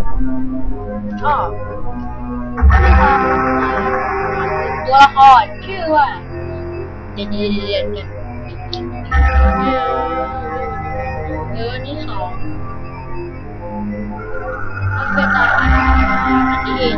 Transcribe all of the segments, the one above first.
อ๋อตัวละครชื่อว่าเดี๋ยวเดนเดนเดี๋ยวเออนี่สองเป็นอะไรอันนี้เอง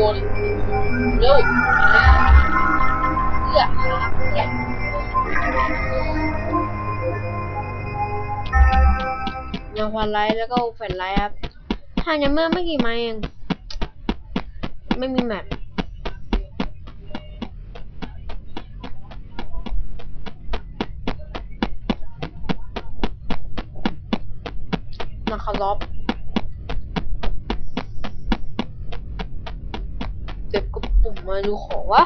ย์วอลเร็วเลือกครับเลือกยังควันไลท์แล้วก็แฟลไลท์ครับห่างจากเมื่อไม่กี่ไมล์เอง ไม่มีแมปมาคาร์ลอฟ เก็บกระปุ่มมาดูของวะ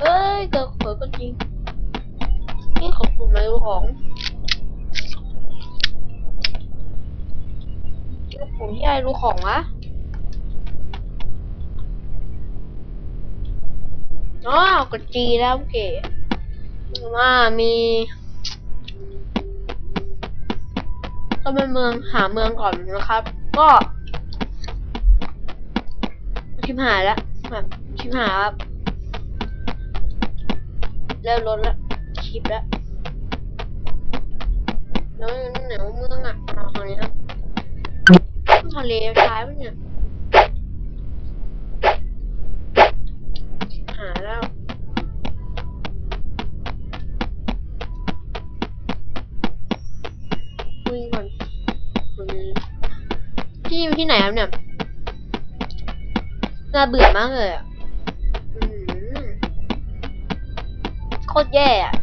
เอ้ยเกิดเผลอก็จริงนี่ขอบปุ่มมาดูของกระปุ่มที่ไอ้ดูของวะอ๋อกดจีแล้วโอเคว่ามี ก็เป็นเมืองหาเมืองก่อนนะครับ ก็ชิมหายแล้วแบบชิมหายครับเริ่มลดแล้วคลิปแล้วแล้วไหนว่าเมืองอะเอาตรงนี้ครับทะเลท้ายมันเนี่ย ที่อยู่ที่ไหนครับเนี่ยน่าเบื่อมากเลยอะอืมโคตรแย่อะ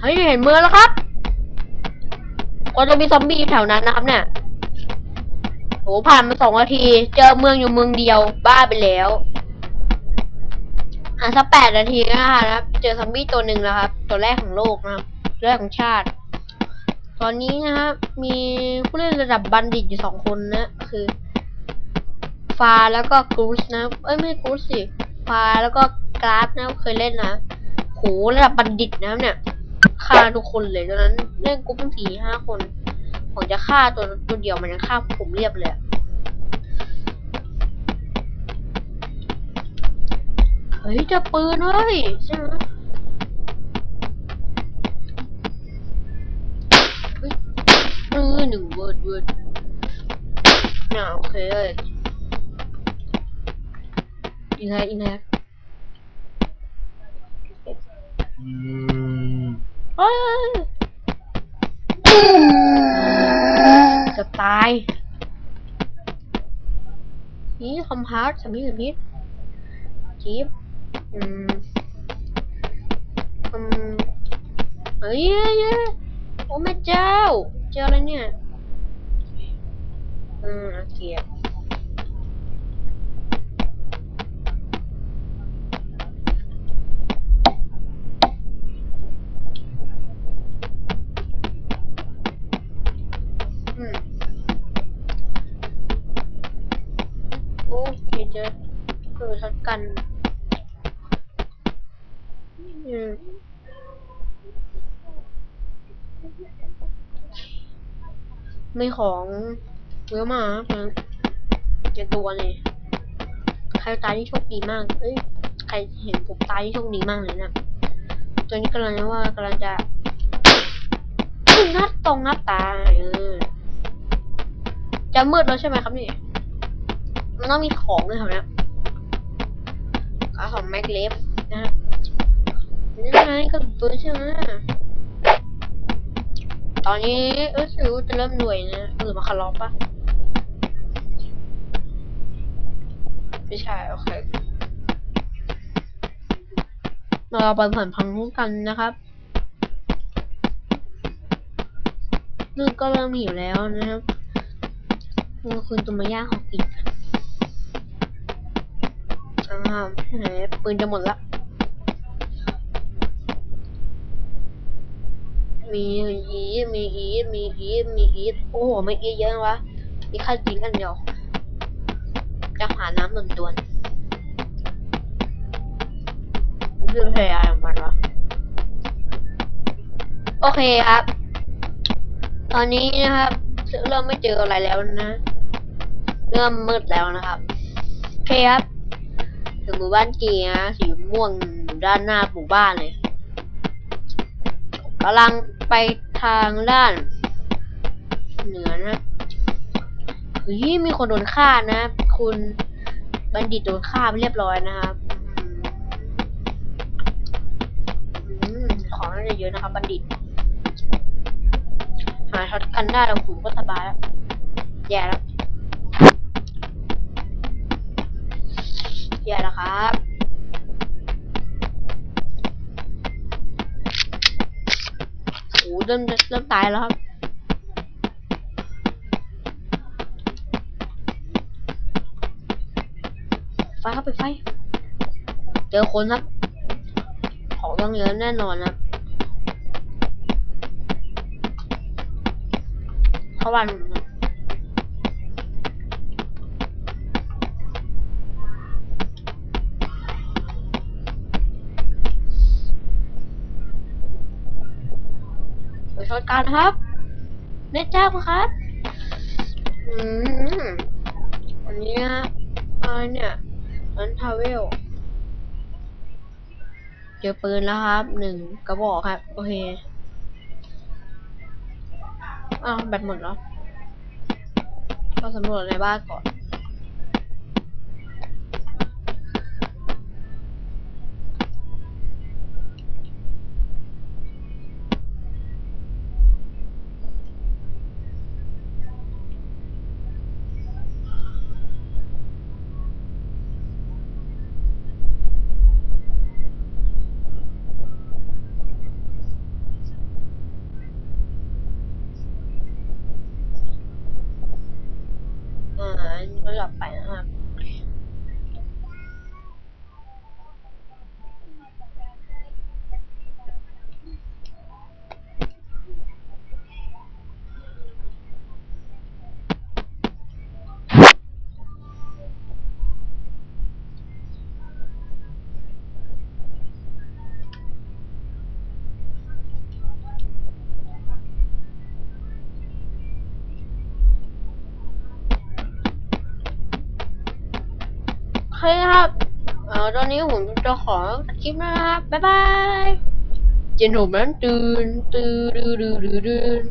เฮ้ยเห็นเมืองแล้วครับก็จะมีซอมบี้อยู่แถวนั้นนะครับ เนี่ยโหผ่านมาสองนาที เจอเมืองอยู่เมืองเดียว บ้าไปแล้วอะสักแปดนาทีก็นะครับ เจอซอมบี้ตัวหนึ่งแล้วครับ ตัวแรกของโลกนะครับตัวแรกของชาติ ตอนนี้นะครับมีผู้เล่นระดับบัณฑิตอยู่สองคนนะคือฟาแล้วก็กรูสนะเอ้ยไม่กรูสสิฟาแล้วก็กราฟนะเคยเล่นนะโหระดับบัณฑิตนะครับเนี่ยฆ่าทุกคนเลยตอนนั้นเล่นกรุ๊ปตั้งสี่ห้าคนผมจะฆ่าตัวตัวเดียวมันยังฆ่าผมเรียบเลยเฮ้ยจะปืนเว้ยใช่ไหมเฮ้ยเออ หนึ่งเวิร์ดเวิร์ดน่าโอเคเลยอีกไงอีกไงอืมเฮ้ยจะตายนี่คอมพาร์ตสามีแบบนี้จีบอืมอืมเฮ้ยเฮ้ยเฮ้ยโอ้แม่เจ้า เจออะไรเนี่ย อืมโอเคอืมโอเคเจอเกิดทัดกัน อืมมีของ เยอะมากครับเจ็ดตัวเลย ใครตายที่โชคดีมาก เอ้ย ใครเห็นผมตายที่โชคดีมากเลยนะ ตัวนี้กำลังว่ากำลังจะนัดตรงน้าตาเออจะมืดแล้วใช่ไหมครับนี่ มันต้องมีของด้วยแถวเนี้ยขาของแม็กเลฟนะฮะนี่ไงก็ตัวใช่ไหมตอนนี้เออสิวจะเริ่มรวยนะหรือมาคารอปปะ ไม่ใช่โอเคเราไปผ่านพังคู่กันนะครับนึ่งก็เริ่มหิวแล้วนะครับเราคุณตัวมาย่างของกินกันนะครับไหนปืนจะหมดละ มีอีทมีอีทมีอีทมีอีทโอ้โหไม่อีเยอะวะ มีแค่ยิงอันเดียว จะหาน้ำด่วนๆเรื่องพยายามมันวะโอเคครับ ตอนนี้นะครับเริ่มไม่เจออะไรแล้วนะ เริ่มมืดแล้วนะครับโอเคครับถึงหมู่บ้านกีนะสีม่วงอยู่ด้านหน้าหมู่บ้านเลยกำลังไปทางด้าน เหนือนะเฮ้ยมีคนโดนฆ่านะคุ คุณบัณฑิตโดนฆ่าไปเรียบร้อยนะครับของน่าจะเยอะนะครับ บัณฑิต หาช็อตกันได้แล้วผมก็สบายแล้ว แย่แล้ว แย่แล้วครับโอ้เริ่มเริ่มตายแล้วครับ ไฟครับไปดไฟ เจอคนครับ ของต้องเยอะแน่นอนครับเข้าบ้านผมนะไปชนกันครับเน็ตจ้าครับ อืมอันนี้อะไรเนี่ย อันทาวเวล เจอปืนแล้วครับ หนึ่งกระบอกครับ โอเคอ้าวแบตหมดแล้วก็สำรวจในบ้านก่อน อันนี้ก็หลับไปนะครับ เคครับ เอ่อตอนนี้ผมจะขอตัดคลิปนะครับ บ๊ายบายเจนผมนั้นตื่นตื่นตื่นตื่นตื่น